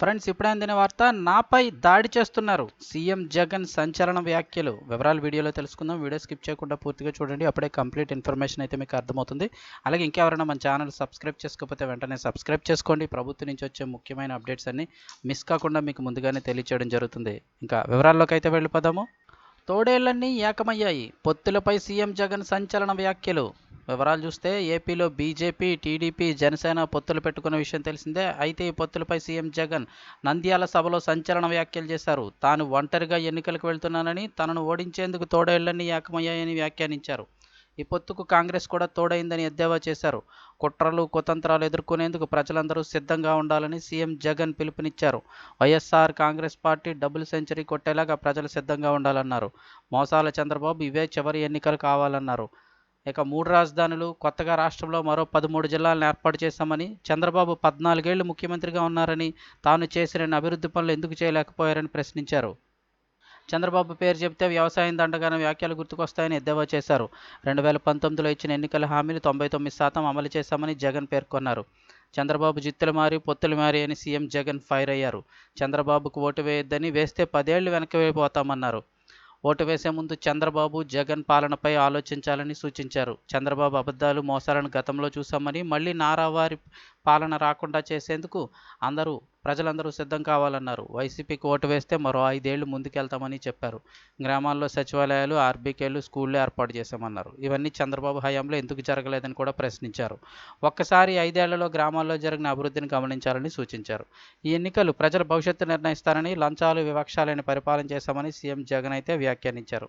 Friends ఇప్పుడే అందిన వార్త నాపై దాడి చేస్తున్నారు. సీఎం జగన్ సంచలన వ్యాఖ్యలు. వివరాలు వీడియోలో తెలుసుకుందాం. వీడియో స్కిప్ చేయకుండా పూర్తిగా చూడండి. అప్పుడే కంప్లీట్ ఇన్ఫర్మేషన్ అయితే మీకు అర్థమవుతుంది. అలాగే ఇంకెవరైనా మన ఛానల్ సబ్స్క్రైబ్ చేసుకోకపోతే వెంటనే సబ్స్క్రైబ్ చేసుకోండి. ప్రభుత్వం నుంచి వచ్చే ముఖ్యమైన అప్డేట్స్ అన్ని మిస్ కాకుండా మీకు ముందుగానే తెలియచేయడం జరుగుతుంది. ఇంకా వివరాల్లోకి అయితే వెళ్ళిపోదాము. తోడేళ్ళన్నీ ఏకమయ్యాయి. పొత్తులపై సీఎం జగన్ సంచలన వ్యాఖ్యలు. వివరాలు చూస్తే ఏపీలో బీజేపీ టీడీపీ జనసేన పొత్తులు పెట్టుకున్న విషయం తెలిసిందే. అయితే ఈ పొత్తులపై సీఎం జగన్ నంద్యాల సభలో సంచలన వ్యాఖ్యలు చేశారు. తాను ఒంటరిగా ఎన్నికలకు వెళ్తున్నానని తనను ఓడించేందుకు తోడేళ్ళన్నీ ఏకమయ్యాయని వ్యాఖ్యానించారు. ఈ పొత్తుకు కాంగ్రెస్ కూడా తోడైందని ఎద్దేవా చేశారు. కుట్రలు కుతంత్రాలు ఎదుర్కొనేందుకు ప్రజలందరూ సిద్ధంగా ఉండాలని సీఎం జగన్ పిలుపునిచ్చారు. YSR Congress party double century కొట్టేలాగా ప్రజలు సిద్ధంగా ఉండాలన్నారు. మోసాల చంద్రబాబు ఇవే చివరి ఎన్నికలు కావాలన్నారు. ఇక మూడు రాజధానులు కొత్తగా రాష్ట్రంలో మరో పదమూడు జిల్లాలను ఏర్పాటు చేశామని చంద్రబాబు పద్నాలుగేళ్ళు ముఖ్యమంత్రిగా ఉన్నారని తాను చేసిన అభివృద్ధి పనులు ఎందుకు చేయలేకపోయారని ప్రశ్నించారు. చంద్రబాబు పేరు చెబితే వ్యవసాయం దండగానే వ్యాఖ్యలు గుర్తుకొస్తాయని ఎద్దేవా చేశారు. రెండు వేల పంతొమ్మిదిలో ఇచ్చిన ఎన్నికల హామీలు తొంభై తొమ్మిది శాతం అమలు చేశామని జగన్ పేర్కొన్నారు. చంద్రబాబు జిత్తులు మారి పొత్తులు మారి అని సీఎం జగన్ ఫైర్ అయ్యారు. చంద్రబాబుకు ఓటు వేయొద్దని వేస్తే పదేళ్ళు వెనక్కి వెళ్ళిపోతామన్నారు ఓటు వేసే ముందు చంద్రబాబు జగన్ పాలనపై ఆలోచించాలని సూచించారు. చంద్రబాబు అబద్ధాలు మోసాలను గతంలో చూశామని మళ్ళీ నారావారి పాలన రాకుండా చేసేందుకు అందరూ ప్రజలందరూ సిద్ధం కావాలన్నారు. వైసీపీకి ఓటు వేస్తే మరో ఐదేళ్ళు ముందుకెళ్తామని చెప్పారు. గ్రామాల్లో సచివాలయాలు ఆర్బీకేలు స్కూళ్ళు ఏర్పాటు చేశామన్నారు. ఇవన్నీ చంద్రబాబు హయాంలో ఎందుకు జరగలేదని కూడా ప్రశ్నించారు. ఒక్కసారి ఐదేళ్ళలో గ్రామాల్లో జరిగిన అభివృద్ధిని గమనించాలని సూచించారు. ఈ ఎన్నికలు ప్రజల భవిష్యత్తు నిర్ణయిస్తారని లంచాలు వివక్షాలని పరిపాలన చేశామని సీఎం జగన్ అయితే వ్యాఖ్యానించారు.